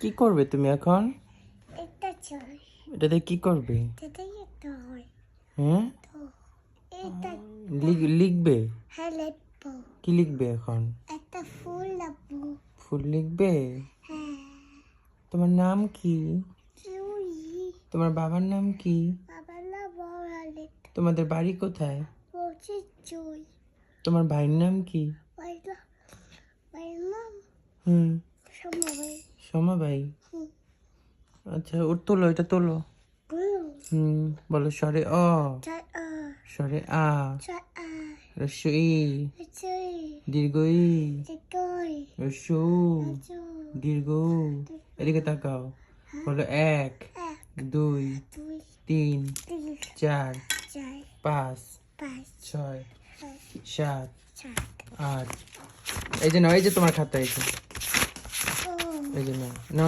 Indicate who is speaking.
Speaker 1: কি করবে তুমি এখন?
Speaker 2: এটা চাই
Speaker 1: এটাতে কি করবে?
Speaker 2: এটাই একটা হয়
Speaker 1: হ্যাঁ
Speaker 2: এটা
Speaker 1: লিখবে?
Speaker 2: হ্যাঁ লিখব।
Speaker 1: কি লিখবে এখন?
Speaker 2: একটা ফুল
Speaker 1: ফুল লিখবে?
Speaker 2: হ্যাঁ।
Speaker 1: তোমার নাম কি? তোমার বাবার নাম কি?
Speaker 2: বাবার
Speaker 1: তোমাদের বাড়ি কোথায়? তোমার ভাইয়ের নাম কি?
Speaker 2: বাইলাম
Speaker 1: হুম।
Speaker 2: সময়
Speaker 1: সোমা ভাই? আচ্ছা ওর তোলো, এটা তোলো। হুম, বলো সরে অ। সরে আ। রস্য ই দীর্ঘ ই রস্য দীর্ঘ। এদিকে তাকাও। বলো, এক, দুই, তিন, চার, পাঁচ, ছয়,
Speaker 2: সাত,
Speaker 1: আট। এই যে নাও, এই যে তোমার খাতা, এই যে
Speaker 2: ও
Speaker 1: এই যে নাও নাও